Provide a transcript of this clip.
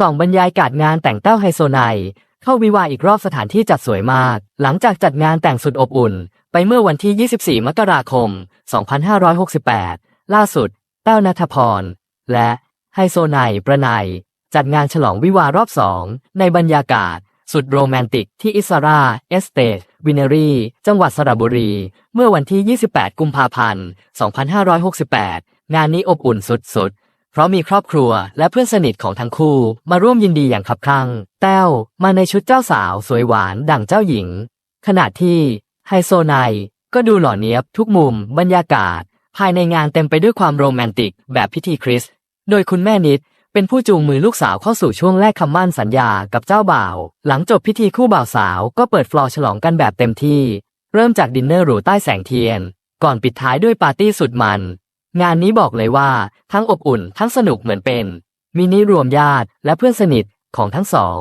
ส่องบรรยายการงานแต่งเต้าไฮโซไนเข้าวิวาอีกรอบสถานที่จัดสวยมาก หลังจากจัดงานแต่งสุดอบอุ่น ไปเมื่อวันที่ 24 มกราคม 2568 ล่าสุดแต้วนัทพร และไฮโซไนประไนจัดงานฉลองวิวารอบสอง ในบรรยากาศ สุดโรแมนติกที่อิสราเอสเตทวินเนรีจังหวัดสระบุรี เมื่อวันที่ 28 กุมภาพันธ์ 2568 งานนี้อบอุ่นสุดๆ เพราะมีครอบครัวและเพื่อนสนิทของทั้งคู่มาร่วมยินดีอย่างคับคั่ง แต้วมาในชุดเจ้าสาวสวยหวานดั่งเจ้าหญิง ขณะที่ไฮโซไนก็ดูหล่อเนี้ยบทุกมุมบรรยากาศ ภายในงานเต็มไปด้วยความโรแมนติกแบบพิธีคริสต์โดยคุณแม่นิดเป็นผู้จูงมือลูกสาวเข้าสู่ช่วงแรกคำมั่นสัญญากับเจ้าบ่าว หลังจบพิธีคู่บ่าวสาวก็เปิดฟลอร์ฉลองกันแบบเต็มที่ เริ่มจากดินเนอร์หรูใต้แสงเทียน ก่อนปิดท้ายด้วยปาร์ตี้สุดมัน งานนี้บอกเลยว่าทั้งอบอุ่นทั้งสนุกเหมือนเป็นมินิรวมญาติและเพื่อนสนิทของทั้งสอง